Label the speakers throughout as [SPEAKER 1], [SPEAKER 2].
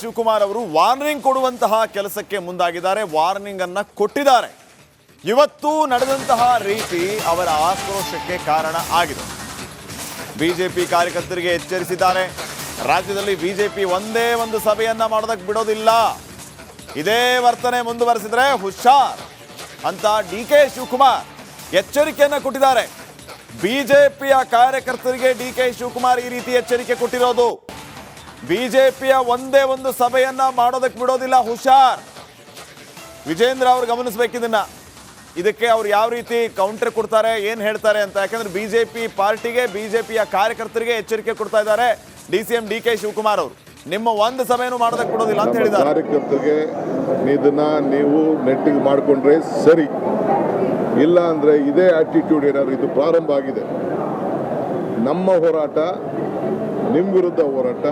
[SPEAKER 1] ಶಿವಕುಮಾರ್ ಅವರು ವಾರ್ನಿಂಗ್ ಕೊಡುವಂತಹ ಕೆಲಸಕ್ಕೆ ಮುಂದಾಗಿದ್ದಾರೆ, ವಾರ್ನಿಂಗ್ ಅನ್ನ ಕೊಟ್ಟಿದ್ದಾರೆ. ಇವತ್ತು ನಡೆದಂತಹ ರೀತಿ ಅವರ ಆಕ್ರೋಶಕ್ಕೆ ಕಾರಣ ಆಗಿದೆ. ಬಿಜೆಪಿ ಕಾರ್ಯಕರ್ತರಿಗೆ ಎಚ್ಚರಿಸಿದ್ದಾರೆ. ರಾಜ್ಯದಲ್ಲಿ ಬಿಜೆಪಿ ಒಂದೇ ಒಂದು ಸಭೆಯನ್ನ ಮಾಡೋದಕ್ಕೆ ಬಿಡೋದಿಲ್ಲ. ಇದೇ ವರ್ತನೆ ಮುಂದುವರೆಸಿದ್ರೆ ಹುಷಾರ್. ಅಂತ ಡಿ ಕೆ ಶಿವಕುಮಾರ್ ಎಚ್ಚರಿಕೆಯನ್ನ ಕೊಟ್ಟಿದ್ದಾರೆ. ಬಿಜೆಪಿಯ ಕಾರ್ಯಕರ್ತರಿಗೆ ಡಿ ಕೆ ಶಿವಕುಮಾರ್ ಈ ರೀತಿ ಎಚ್ಚರಿಕೆ ಕೊಟ್ಟಿರೋದು. ಬಿಜೆಪಿಯ ಒಂದೇ ಒಂದು ಸಭೆಯನ್ನ ಮಾಡೋದಕ್ಕೆ ಬಿಡೋದಿಲ್ಲ, ಹುಷಾರ್. ವಿಜೇಂದ್ರ ಅವ್ರು ಗಮನಿಸ್ಬೇಕಿದನ್ನ ಇದಕ್ಕೆ ಅವ್ರು ಯಾವ ರೀತಿ ಕೌಂಟರ್ ಕೊಡ್ತಾರೆ, ಏನ್ ಹೇಳ್ತಾರೆ ಅಂತ. ಯಾಕಂದ್ರೆ ಬಿಜೆಪಿ ಪಾರ್ಟಿಗೆ, ಬಿಜೆಪಿಯ ಕಾರ್ಯಕರ್ತರಿಗೆ ಎಚ್ಚರಿಕೆ ಕೊಡ್ತಾ ಇದ್ದಾರೆ D C M D K Shivakumar ಅವರು. ನಿಮ್ಮ ಒಂದು ಸಭೆಯನ್ನು ಮಾಡೋದಕ್ಕೆ ಕೊಡೋದಿಲ್ಲ ಅಂತ ಹೇಳಿದ್ದಾರೆ.
[SPEAKER 2] ಕಾರ್ಯಕರ್ತರಿಗೆ ಇದನ್ನ ನೀವು ನೆಟ್ಟಿಗೆ ಮಾಡಿಕೊಂಡ್ರೆ ಸರಿ. ಇಲ್ಲ ಅಂದ್ರೆ ಇದೇ ಆಟಿಟ್ಯೂಡ್ ಏನಾದ್ರು ಇದು ಪ್ರಾರಂಭ ಆಗಿದೆ. ನಮ್ಮ ಹೋರಾಟ ನಿಮ್ಮ ವಿರುದ್ಧ ಹೋರಾಟ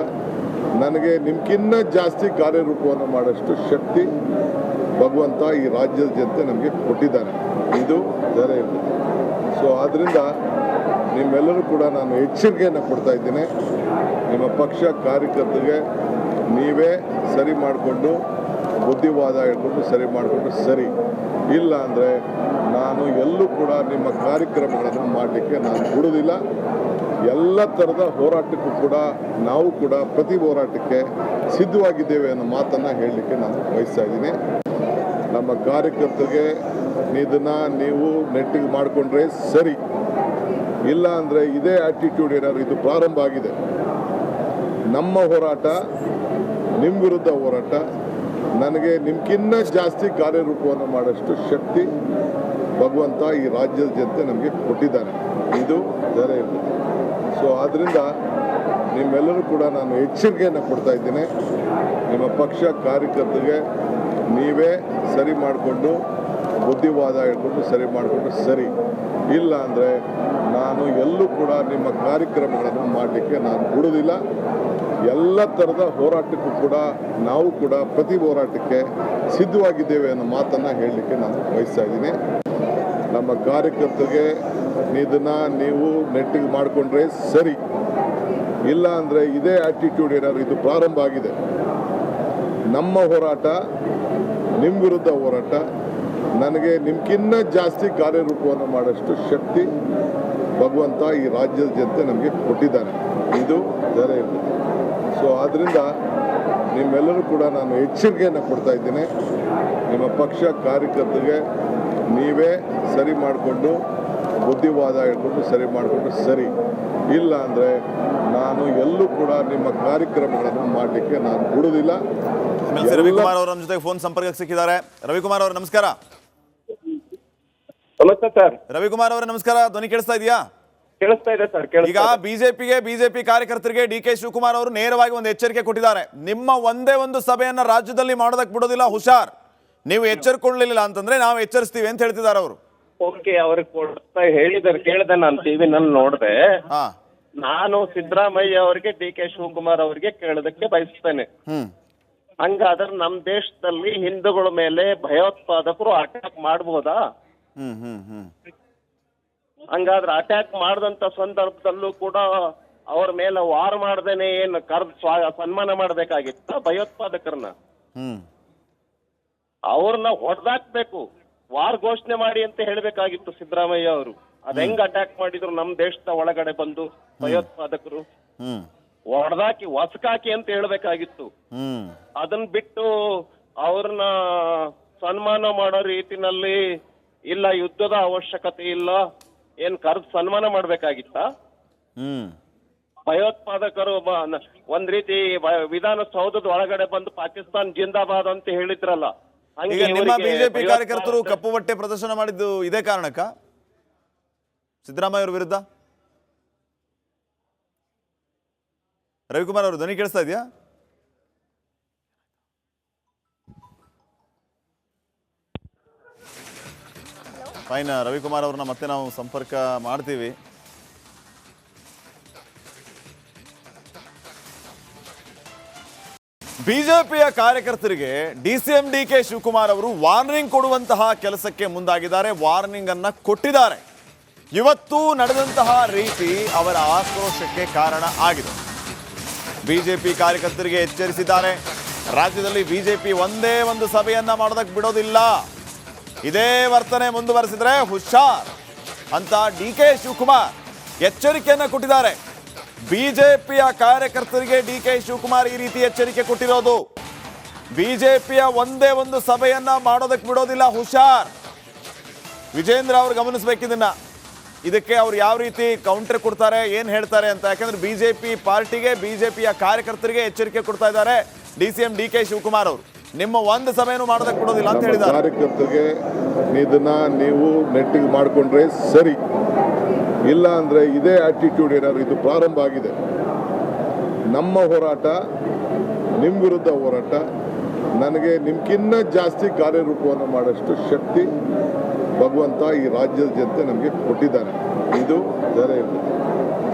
[SPEAKER 2] ನನಗೆ ನಿಮ್ಗಿನ್ನ ಜಾಸ್ತಿ ಕಾರ್ಯರೂಪವನ್ನು ಮಾಡೋಷ್ಟು ಶಕ್ತಿ ಭಗವಂತ ಈ ರಾಜ್ಯದ ಜನತೆ ನಮಗೆ ಕೊಟ್ಟಿದ್ದಾನೆ ಇದು ಬೇರೆ ಸೊ ಆದ್ದರಿಂದ ನಿಮ್ಮೆಲ್ಲರೂ ಕೂಡ ನಾನು ಎಚ್ಚರಿಕೆಯನ್ನು ಕೊಡ್ತಾ ಇದ್ದೀನಿ. ನಿಮ್ಮ ಪಕ್ಷ ಕಾರ್ಯಕರ್ತರಿಗೆ ನೀವೇ ಸರಿ ಮಾಡಿಕೊಂಡು, ಬುದ್ಧಿವಾದ ಹೇಳ್ಕೊಂಡು ಸರಿ ಮಾಡಿಕೊಂಡು ಸರಿ. ಇಲ್ಲ ಅಂದರೆ ನಾನು ಎಲ್ಲೂ ಕೂಡ ನಿಮ್ಮ ಕಾರ್ಯಕ್ರಮಗಳನ್ನು ಮಾಡಲಿಕ್ಕೆ ನಾನು ಬಿಡುವುದಿಲ್ಲ. ಎಲ್ಲ ಥರದ ಹೋರಾಟಕ್ಕೂ ಕೂಡ ನಾವು ಕೂಡ ಪ್ರತಿ ಹೋರಾಟಕ್ಕೆ ಸಿದ್ಧವಾಗಿದ್ದೇವೆ ಅನ್ನೋ ಮಾತನ್ನು ಹೇಳಲಿಕ್ಕೆ ನಾನು ಬಯಸ್ತಾ ಇದ್ದೀನಿ. ನಮ್ಮ ಕಾರ್ಯಕರ್ತರಿಗೆ ಇದನ್ನು ನೀವು ನೆಟ್ಟಿಗೆ ಮಾಡಿಕೊಂಡ್ರೆ ಸರಿ. ಇಲ್ಲ ಅಂದರೆ ಇದೇ ಆಟಿಟ್ಯೂಡ್ ಏನಾದ್ರು ಇದು ಪ್ರಾರಂಭ ಆಗಿದೆ. ನಮ್ಮ ಹೋರಾಟ ನಿಮ್ಮ ವಿರುದ್ಧ ಹೋರಾಟ, ನನಗೆ ನಿಮ್ಗಿನ್ನ ಜಾಸ್ತಿ ಕಾರ್ಯರೂಪವನ್ನು ಮಾಡೋಷ್ಟು ಶಕ್ತಿ ಭಗವಂತ ಈ ರಾಜ್ಯದ ಜನತೆ ನಮಗೆ ಕೊಟ್ಟಿದ್ದಾನೆ ಇದು ಧರೆ ಸೊ ಆದ್ದರಿಂದ ನಿಮ್ಮೆಲ್ಲರೂ ಕೂಡ ನಾನು ಎಚ್ಚರಿಕೆಯನ್ನು ಕೊಡ್ತಾ ಇದ್ದೀನಿ. ನಿಮ್ಮ ಪಕ್ಷ ಕಾರ್ಯಕರ್ತರಿಗೆ ನೀವೇ ಸರಿ ಮಾಡಿಕೊಂಡು, ಬುದ್ಧಿವಾದ ಹೇಳ್ಕೊಂಡು ಸರಿ ಮಾಡಿಕೊಂಡು ಸರಿ. ಇಲ್ಲ ಅಂದರೆ ನಾನು ಎಲ್ಲೂ ಕೂಡ ನಿಮ್ಮ ಕಾರ್ಯಕ್ರಮಗಳನ್ನು ಮಾಡಲಿಕ್ಕೆ ನಾನು ಬಿಡೋದಿಲ್ಲ ಎಲ್ಲ ಥರದ ಹೋರಾಟಕ್ಕೂ ಕೂಡ ನಾವು ಕೂಡ ಪ್ರತಿ ಹೋರಾಟಕ್ಕೆ ಸಿದ್ಧವಾಗಿದ್ದೇವೆ ಅನ್ನೋ ಮಾತನ್ನು ಹೇಳಲಿಕ್ಕೆ ನಾನು ಬಯಸ್ತಾ ಇದ್ದೀನಿ. ನಮ್ಮ ಕಾರ್ಯಕರ್ತರಿಗೆ ಇದನ್ನ ನೀವು ನೆಟ್ಟಿಗೆ ಮಾಡಿಕೊಂಡ್ರೆ ಸರಿ. ಇಲ್ಲ ಅಂದರೆ ಇದೇ ಆಟಿಟ್ಯೂಡ್ ಏನಾದರೂ ಇದು ಪ್ರಾರಂಭ ಆಗಿದೆ. ನಮ್ಮ ಹೋರಾಟ ನಿಮ್ಮ ವಿರುದ್ಧ ಹೋರಾಟ, ನನಗೆ ನಿಮ್ಗಿನ್ನ ಜಾಸ್ತಿ ಕಾರ್ಯರೂಪವನ್ನು ಮಾಡೋಷ್ಟು ಶಕ್ತಿ ಭಗವಂತ ಈ ರಾಜ್ಯದ ಜನತೆ ನಮಗೆ ಕೊಟ್ಟಿದ್ದಾನೆ ಇದು ಜನ ಸೊ ಆದ್ದರಿಂದ ನಿಮ್ಮೆಲ್ಲರೂ ಕೂಡ ನಾನು ಎಚ್ಚರಿಕೆಯನ್ನು ಕೊಡ್ತಾ ಇದ್ದೀನಿ. ನಿಮ್ಮ ಪಕ್ಷ ಕಾರ್ಯಕರ್ತರಿಗೆ ನೀವೇ ಸರಿ ಮಾಡಿಕೊಂಡು ಬುದ್ಧಿವಾದ ಹೇಳ್ಕೊಂಡು ಸರಿ ಮಾಡಿಕೊಂಡು ಸರಿ. ಇಲ್ಲ ಅಂದರೆ ನಾನು ಎಲ್ಲೂ ಕೂಡ ನಿಮ್ಮ ಕಾರ್ಯಕ್ರಮಗಳನ್ನು ಮಾಡಲಿಕ್ಕೆ ನಾನು ಬಿಡುವುದಿಲ್ಲ.
[SPEAKER 1] ರವಿಕುಮಾರ್ ಅವರ ನಮ್ಮ ಜೊತೆ ಫೋನ್ ಸಂಪರ್ಕಕ್ಕೆ ಸಿಕ್ಕಿದ್ದಾರೆ. ರವಿಕುಮಾರ್ ಅವರು ನಮಸ್ಕಾರ.
[SPEAKER 3] ನಮಸ್ತೆ ಸರ್
[SPEAKER 1] ರವಿಕುಮಾರ್ ಅವರ ನಮಸ್ಕಾರ. ಧ್ವನಿ ಕೇಳಿಸ್ತಾ ಇದೆಯಾ?
[SPEAKER 3] ಕೇಳಿಸ್ತಾ ಇದೆ ಸರ್
[SPEAKER 1] ಈಗ. ಬಿಜೆಪಿಗೆ ಬಿಜೆಪಿ ಕಾರ್ಯಕರ್ತರಿಗೆ ಡಿ ಕೆ ಶಿವಕುಮಾರ್ ಅವರು ನೇರವಾಗಿ ಒಂದು ಎಚ್ಚರಿಕೆ ಕೊಟ್ಟಿದ್ದಾರೆ. ನಿಮ್ಮ ಒಂದೇ ಒಂದು ಸಭೆಯನ್ನ ರಾಜ್ಯದಲ್ಲಿ ಮಾಡೋದಕ್ಕೆ ಬಿಡೋದಿಲ್ಲ ಹುಷಾರ್. ನೀವು ಎಚ್ಚರಿಕೊಳ್ಳಲಿಲ್ಲ ಅಂತಂದ್ರೆ ನಾವು ಎಚ್ಚರಿಸ್ತೀವಿ ಅಂತ ಹೇಳ್ತಿದ್ದಾರೆ ಅವರು.
[SPEAKER 3] ಓಕೆ ಅವ್ರಿಗೆ ಕೊಡ್ತಾ ಹೇಳಿದಾರೆ ಕೇಳಿದೆ ನಾನು ಟಿವಿನಲ್ಲಿ ನೋಡಿದೆ.
[SPEAKER 1] ಹಾ.
[SPEAKER 3] ನಾನು ಸಿದ್ದರಾಮಯ್ಯ ಅವರಿಗೆ ಡಿ ಕೆ ಶಿವಕುಮಾರ್ ಅವರಿಗೆ ಕೇಳೋದಕ್ಕೆ ಬಯಸ್ತೇನೆ.
[SPEAKER 1] ಹ್ಮ್.
[SPEAKER 3] ಹಂಗಾದ್ರೆ ನಮ್ ದೇಶದಲ್ಲಿ ಹಿಂದೂಗಳ ಮೇಲೆ ಭಯೋತ್ಪಾದಕರು ಅಟ್ಯಾಕ್ ಮಾಡಬಹುದಾ
[SPEAKER 1] ಹ್ಮ್ ಹ್ಮ್ ಹ್ಮ್.
[SPEAKER 3] ಹಂಗಾದ್ರೆ ಅಟ್ಯಾಕ್ ಮಾಡದಂತ ಸಂದರ್ಭದಲ್ಲೂ ಕೂಡ ಅವ್ರ ಮೇಲೆ ವಾರ್ ಮಾಡ್ದೇನೆ ಏನು ಕರ್ದ್ ಸ್ವಾ ಸನ್ಮಾನ ಮಾಡ್ಬೇಕಾಗಿತ್ತ ಭಯೋತ್ಪಾದಕರನ್ನ?
[SPEAKER 1] ಹ್ಮ್.
[SPEAKER 3] ಅವ್ರನ್ನ ಹೊಡೆದಾಕ್ಬೇಕು. ವಾರ್ ಘೋಷಣೆ ಮಾಡಿ ಅಂತ ಹೇಳ್ಬೇಕಾಗಿತ್ತು ಸಿದ್ದರಾಮಯ್ಯ ಅವರು. ಅದ್ ಹೆಂಗ್ ಅಟ್ಯಾಕ್ ಮಾಡಿದ್ರು? ನಮ್ ದೇಶದ ಒಳಗಡೆ ಬಂದು ಭಯೋತ್ಪಾದಕರು ಹೊಡೆದಾಕಿ ಹೊಸಕಾಕಿ ಅಂತ ಹೇಳ್ಬೇಕಾಗಿತ್ತು. ಅದನ್ ಬಿಟ್ಟು ಅವ್ರನ್ನ ಸನ್ಮಾನ ಮಾಡೋ ರೀತಿನಲ್ಲಿ ಇಲ್ಲ ಯುದ್ಧದ ಅವಶ್ಯಕತೆ ಇಲ್ಲ ಏನ್ ಕರೆದು ಸನ್ಮಾನ ಮಾಡ್ಬೇಕಾಗಿತ್ತ? ಭಯೋತ್ಪಾದಕರು ಒಂದ್ ರೀತಿ ವಿಧಾನಸೌಧದ ಒಳಗಡೆ ಬಂದು ಪಾಕಿಸ್ತಾನ್ ಜಿಂದಾಬಾದ್ ಅಂತ ಹೇಳಿದ್ರಲ್ಲ.
[SPEAKER 1] ಈಗ ನಿಮ್ಮ ಬಿಜೆಪಿ ಕಾರ್ಯಕರ್ತರು ಕಪ್ಪು ಬಟ್ಟೆ ಪ್ರದರ್ಶನ ಮಾಡಿದ್ದು ಇದೇ ಕಾರಣಕ್ಕ? ಸಿದ್ದರಾಮಯ್ಯ ಅವರ ವಿರುದ್ಧ? ರವಿಕುಮಾರ್ ಅವರು ಧ್ವನಿ ಕೇಳಿಸ್ತಾ ಇದೆಯಾ? ಫೈನ್ ರವಿಕುಮಾರ್ ಅವ್ರನ್ನ ಮತ್ತೆ ನಾವು ಸಂಪರ್ಕ ಮಾಡ್ತೀವಿ. ಬಿಜೆಪಿಯ ಕಾರ್ಯಕರ್ತರಿಗೆ D C M D K Shivakumar ಅವರು ವಾರ್ನಿಂಗ್ ಕೊಡುವಂತಹ ಕೆಲಸಕ್ಕೆ ಮುಂದಾಗಿದ್ದಾರೆ, ವಾರ್ನಿಂಗ್ ಅನ್ನ ಕೊಟ್ಟಿದ್ದಾರೆ. ಇವತ್ತು ನಡೆದಂತಹ ರೀತಿ ಅವರ ಆಕ್ರೋಶಕ್ಕೆ ಕಾರಣ ಆಗಿದೆ. ಬಿಜೆಪಿ ಕಾರ್ಯಕರ್ತರಿಗೆ ಎಚ್ಚರಿಸಿದ್ದಾರೆ. ರಾಜ್ಯದಲ್ಲಿ ಬಿಜೆಪಿ ಒಂದೇ ಒಂದು ಸಭೆಯನ್ನ ಮಾಡೋದಕ್ಕೆ ಬಿಡೋದಿಲ್ಲ. ಇದೇ ವರ್ತನೆ ಮುಂದುವರೆಸಿದ್ರೆ ಹುಷಾರ್. ಅಂತ ಡಿ ಕೆ ಶಿವಕುಮಾರ್ ಎಚ್ಚರಿಕೆಯನ್ನ ಕೊಟ್ಟಿದ್ದಾರೆ. ಬಿಜೆಪಿಯ ಕಾರ್ಯಕರ್ತರಿಗೆ ಡಿ ಕೆ ಶಿವಕುಮಾರ್ ಈ ರೀತಿ ಎಚ್ಚರಿಕೆ ಕೊಟ್ಟಿರೋದು. ಬಿಜೆಪಿಯ ಒಂದೇ ಒಂದು ಸಭೆಯನ್ನ ಮಾಡೋದಕ್ಕೆ ಬಿಡೋದಿಲ್ಲ, ಹುಷಾರ್. ವಿಜೇಂದ್ರ ಅವ್ರು ಗಮನಿಸ್ಬೇಕಿದನ್ನ ಇದಕ್ಕೆ ಅವ್ರು ಯಾವ ರೀತಿ ಕೌಂಟರ್ ಕೊಡ್ತಾರೆ, ಏನ್ ಹೇಳ್ತಾರೆ ಅಂತ. ಯಾಕಂದ್ರೆ ಬಿಜೆಪಿ ಪಾರ್ಟಿಗೆ, ಬಿಜೆಪಿಯ ಕಾರ್ಯಕರ್ತರಿಗೆ ಎಚ್ಚರಿಕೆ ಕೊಡ್ತಾ ಇದ್ದಾರೆ D C M D K Shivakumar ಅವರು. ನಿಮ್ಮ ಒಂದು ಸಭೆಯನ್ನು ಮಾಡೋದಕ್ಕೆ ಕೊಡೋದಿಲ್ಲ ಅಂತ ಹೇಳಿದ್ದಾರೆ.
[SPEAKER 2] ಕಾರ್ಯಕರ್ತರಿಗೆ ಇದನ್ನ ನೀವು ನೆಟ್ಟಿಗೆ ಮಾಡಿಕೊಂಡ್ರೆ ಸರಿ. ಇಲ್ಲ ಅಂದರೆ ಇದೇ ಆಟಿಟ್ಯೂಡ್ ಏನಾದರೂ ಇದು ಪ್ರಾರಂಭ ಆಗಿದೆ. ನಮ್ಮ ಹೋರಾಟ ನಿಮ್ಮ ವಿರುದ್ಧ ಹೋರಾಟ, ನನಗೆ ನಿಮ್ಗಿನ್ನ ಜಾಸ್ತಿ ಕಾರ್ಯರೂಪವನ್ನು ಮಾಡೋಷ್ಟು ಶಕ್ತಿ ಭಗವಂತ ಈ ರಾಜ್ಯದ ಜನತೆ ನಮಗೆ ಕೊಟ್ಟಿದ್ದಾನೆ ಇದು ಜನ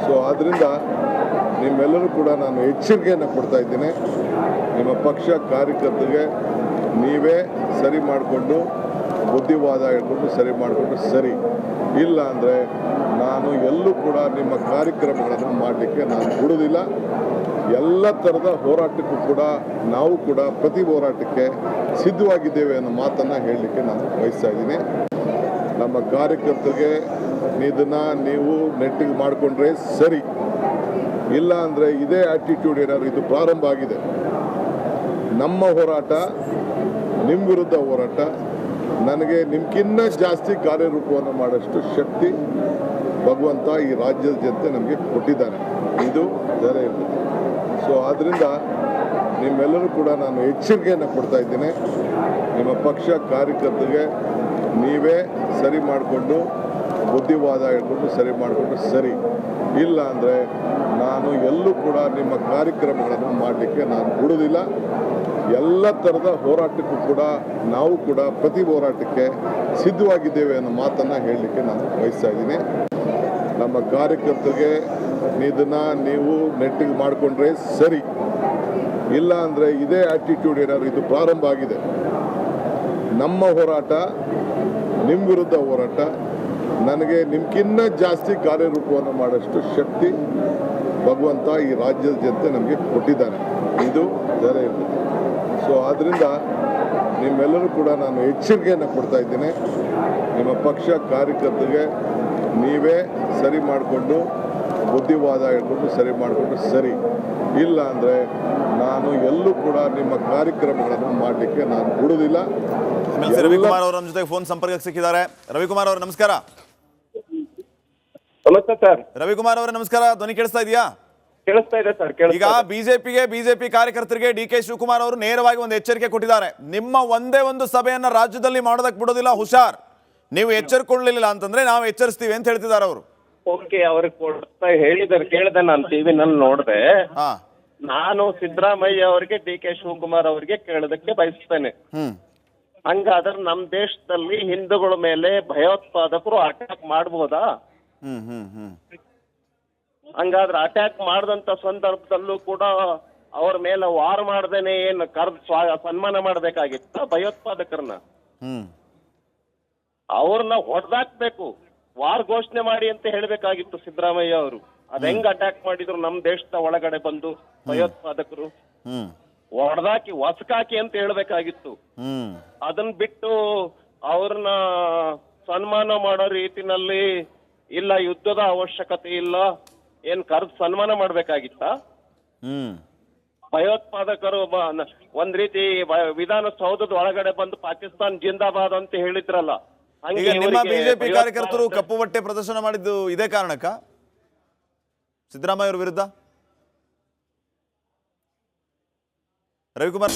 [SPEAKER 2] ಸೊ ಆದ್ದರಿಂದ ನಿಮ್ಮೆಲ್ಲರೂ ಕೂಡ ನಾನು ಎಚ್ಚರಿಕೆಯನ್ನು ಕೊಡ್ತಾ ಇದ್ದೀನಿ. ನಿಮ್ಮ ಪಕ್ಷ ಕಾರ್ಯಕರ್ತರಿಗೆ ನೀವೇ ಸರಿ ಮಾಡಿಕೊಂಡು ಬುದ್ಧಿವಾದ ಹೇಳ್ಕೊಂಡು ಸರಿ ಮಾಡಿಕೊಂಡು ಸರಿ. ಇಲ್ಲ ಅಂದರೆ ನಾನು ಎಲ್ಲೂ ಕೂಡ ನಿಮ್ಮ ಕಾರ್ಯಕ್ರಮಗಳನ್ನು ಮಾಡಲಿಕ್ಕೆ ನಾನು ಬಿಡುವುದಿಲ್ಲ. ಎಲ್ಲ ಥರದ ಹೋರಾಟಕ್ಕೂ ಕೂಡ ನಾವು ಕೂಡ ಪ್ರತಿ ಹೋರಾಟಕ್ಕೆ ಸಿದ್ಧವಾಗಿದ್ದೇವೆ ಅನ್ನೋ ಮಾತನ್ನು ಹೇಳಲಿಕ್ಕೆ ನಾನು ಬಯಸ್ತಾ ಇದ್ದೀನಿ. ನಮ್ಮ ಕಾರ್ಯಕರ್ತರಿಗೆ ಇದನ್ನು ನೀವು ನೆಟ್ಟಿಗೆ ಮಾಡಿಕೊಂಡ್ರೆ ಸರಿ. ಇಲ್ಲ ಅಂದರೆ ಇದೇ ಆ್ಯಟಿಟ್ಯೂಡ್ ಏನಾದ್ರು ಇದು ಪ್ರಾರಂಭ ಆಗಿದೆ. ನಮ್ಮ ಹೋರಾಟ ನಿಮ್ಮ ವಿರುದ್ಧ ಹೋರಾಟ ನನಗೆ ನಿಮ್ಗಿನ್ನ ಜಾಸ್ತಿ ಕಾರ್ಯರೂಪವನ್ನು ಮಾಡೋಷ್ಟು ಶಕ್ತಿ ಭಗವಂತ ಈ ರಾಜ್ಯದ ಜನತೆ ನಮಗೆ ಕೊಟ್ಟಿದ್ದಾನೆ ಇದು ಬೇರೆ ಸೊ ಆದ್ದರಿಂದ ನಿಮ್ಮೆಲ್ಲರೂ ಕೂಡ ನಾನು ಎಚ್ಚರಿಕೆಯನ್ನು ಕೊಡ್ತಾ ಇದ್ದೇನೆ. ನಿಮ್ಮ ಪಕ್ಷ ಕಾರ್ಯಕರ್ತರಿಗೆ ನೀವೇ ಸರಿ ಮಾಡಿಕೊಂಡು, ಬುದ್ಧಿವಾದ ಹೇಳ್ಕೊಂಡು ಸರಿ ಮಾಡಿಕೊಂಡು ಸರಿ. ಇಲ್ಲ ಅಂದರೆ ನಾನು ಎಲ್ಲೂ ಕೂಡ ನಿಮ್ಮ ಕಾರ್ಯಕ್ರಮಗಳನ್ನು ಮಾಡಲಿಕ್ಕೆ ನಾನು ಬಿಡುವುದಿಲ್ಲ. ಎಲ್ಲ ಥರದ ಹೋರಾಟಕ್ಕೂ ಕೂಡ ನಾವು ಕೂಡ ಪ್ರತಿ ಹೋರಾಟಕ್ಕೆ ಸಿದ್ಧವಾಗಿದ್ದೇವೆ ಅನ್ನೋ ಮಾತನ್ನು ಹೇಳಲಿಕ್ಕೆ ನಾನು ಬಯಸ್ತಾ ಇದ್ದೀನಿ. ನಮ್ಮ ಕಾರ್ಯಕರ್ತರಿಗೆ ಇದನ್ನು ನೀವು ನೆಟ್ಟಿಗೆ ಮಾಡಿಕೊಂಡ್ರೆ ಸರಿ. ಇಲ್ಲ ಅಂದರೆ ಇದೇ ಆಟಿಟ್ಯೂಡ್ ಏನಾದ್ರು ಇದು ಪ್ರಾರಂಭ ಆಗಿದೆ. ನಮ್ಮ ಹೋರಾಟ ನಿಮ್ಮ ವಿರುದ್ಧ ಹೋರಾಟ, ನನಗೆ ನಿಮ್ಗಿನ್ನ ಜಾಸ್ತಿ ಕಾರ್ಯರೂಪವನ್ನು ಮಾಡೋಷ್ಟು ಶಕ್ತಿ ಭಗವಂತ ಈ ರಾಜ್ಯದ ಜನತೆ ನಮಗೆ ಕೊಟ್ಟಿದ್ದಾನೆ ಇದು ಧರೆ ಇರ್ತದೆ ಸೊ ಆದ್ದರಿಂದ ನಿಮ್ಮೆಲ್ಲರೂ ಕೂಡ ನಾನು ಎಚ್ಚರಿಕೆಯನ್ನು ಕೊಡ್ತಾ ಇದ್ದೀನಿ. ನಿಮ್ಮ ಪಕ್ಷ ಕಾರ್ಯಕರ್ತರಿಗೆ ನೀವೇ ಸರಿ ಮಾಡಿಕೊಂಡು ಬುದ್ಧಿವಾದ ಹೇಳ್ಕೊಂಡು ಸರಿ ಮಾಡಿಕೊಂಡು ಸರಿ. ಇಲ್ಲ ಅಂದರೆ ನಾನು ಎಲ್ಲೂ ಕೂಡ ನಿಮ್ಮ ಕಾರ್ಯಕ್ರಮಗಳನ್ನು ಮಾಡಲಿಕ್ಕೆ ನಾನು ಬಿಡುವುದಿಲ್ಲ.
[SPEAKER 1] ರವಿಕುಮಾರ್ ಅವರ ನಮ್ಮ ಜೊತೆ ಫೋನ್ ಸಂಪರ್ಕಕ್ಕೆ ಸಿಕ್ಕಿದ್ದಾರೆ. ರವಿಕುಮಾರ್ ಅವರು ನಮಸ್ಕಾರ.
[SPEAKER 3] ನಮಸ್ತೆ ಸರ್
[SPEAKER 1] ರವಿಕುಮಾರ್ ಅವರ ನಮಸ್ಕಾರ. ಧ್ವನಿ ಕೇಳಿಸ್ತಾ ಇದೆಯಾ?
[SPEAKER 3] ಕೇಳಿಸ್ತಾ ಇದೆ ಸರ್
[SPEAKER 1] ಈಗ. ಬಿಜೆಪಿಗೆ ಬಿಜೆಪಿ ಕಾರ್ಯಕರ್ತರಿಗೆ ಡಿ ಕೆ ಶಿವಕುಮಾರ್ ಅವರು ನೇರವಾಗಿ ಒಂದು ಎಚ್ಚರಿಕೆ ಕೊಟ್ಟಿದ್ದಾರೆ. ನಿಮ್ಮ ಒಂದೇ ಒಂದು ಸಭೆಯನ್ನ ರಾಜ್ಯದಲ್ಲಿ ಮಾಡೋದಕ್ಕೆ ಬಿಡೋದಿಲ್ಲ ಹುಷಾರ್. ನೀವು ಎಚ್ಚರಿಕೊಳ್ಳಲಿಲ್ಲ ಅಂತಂದ್ರೆ ನಾವು ಎಚ್ಚರಿಸ್ತೀವಿ ಅಂತ ಹೇಳ್ತಿದ್ದಾರೆ ಅವರು.
[SPEAKER 3] ಓಕೆ ಅವ್ರಿಗೆ ಕೊಡ್ತಾ ಹೇಳಿದಾರೆ ಕೇಳಿದೆ ನಾನು ಟಿವಿನಲ್ಲಿ ನೋಡಿದೆ.
[SPEAKER 1] ಹಾ.
[SPEAKER 3] ನಾನು ಸಿದ್ದರಾಮಯ್ಯ ಅವರಿಗೆ ಡಿ ಕೆ ಶಿವಕುಮಾರ್ ಅವರಿಗೆ ಕೇಳೋದಕ್ಕೆ ಬಯಸ್ತೇನೆ.
[SPEAKER 1] ಹ್ಮ್.
[SPEAKER 3] ಹಂಗಾದ್ರೆ ನಮ್ಮ ದೇಶದಲ್ಲಿ ಹಿಂದೂಗಳ ಮೇಲೆ ಭಯೋತ್ಪಾದಕರು ಅಟ್ಯಾಕ್ ಮಾಡ್ಬೋದಾ?
[SPEAKER 1] ಹ್ಮ್ ಹ್ಮ್ ಹ್ಮ್.
[SPEAKER 3] ಹಂಗಾದ್ರೆ ಅಟ್ಯಾಕ್ ಮಾಡಿದಂತ ಸಂದರ್ಭದಲ್ಲೂ ಕೂಡ ಅವ್ರ ಮೇಲೆ ವಾರ್ ಮಾಡ್ದೇನೆ ಏನು ಕರ್ದ್ ಸ್ವಾ ಸನ್ಮಾನ ಮಾಡ್ಬೇಕಾಗಿತ್ತ ಭಯೋತ್ಪಾದಕರನ್ನ? ಅವ್ರನ್ನ ಹೊಡೆದಾಕ್ಬೇಕು. ವಾರ್ ಘೋಷಣೆ ಮಾಡಿ ಅಂತ ಹೇಳ್ಬೇಕಾಗಿತ್ತು ಸಿದ್ದರಾಮಯ್ಯ ಅವರು. ಅದ್ ಹೆಂಗ್ ಅಟ್ಯಾಕ್ ಮಾಡಿದ್ರು ನಮ್ ದೇಶದ ಒಳಗಡೆ ಬಂದು ಭಯೋತ್ಪಾದಕರು? ಹೊಡೆದಾಕಿ ಹೊಸಕಾಕಿ ಅಂತ ಹೇಳ್ಬೇಕಾಗಿತ್ತು.
[SPEAKER 1] ಅದನ್
[SPEAKER 3] ಅದನ್ನ ಬಿಟ್ಟು ಅವ್ರನ್ನ ಸನ್ಮಾನ ಮಾಡೋ ರೀತಿನಲ್ಲಿ ಇಲ್ಲ ಯುದ್ಧದ ಅವಶ್ಯಕತೆ ಇಲ್ಲ. ಏನ್ ಕರೆದು ಸನ್ಮಾನ ಮಾಡ್ಬೇಕಾಗಿತ್ತ? ಭಯೋತ್ಪಾದಕರು ಒಂದ್ ರೀತಿ ವಿಧಾನಸೌಧದ ಒಳಗಡೆ ಬಂದು ಪಾಕಿಸ್ತಾನ್ ಜಿಂದಾಬಾದ್ ಅಂತ ಹೇಳಿದ್ರಲ್ಲ.
[SPEAKER 1] ಈಗ ನಿಮ್ಮ ಬಿಜೆಪಿ ಕಾರ್ಯಕರ್ತರು ಕಪ್ಪು ಬಟ್ಟೆ ಪ್ರದರ್ಶನ ಮಾಡಿದ್ದು ಇದೇ ಕಾರಣಕ್ಕ? ಸಿದ್ದರಾಮಯ್ಯ ಅವರ ವಿರುದ್ಧ? ರವಿಕುಮಾರ್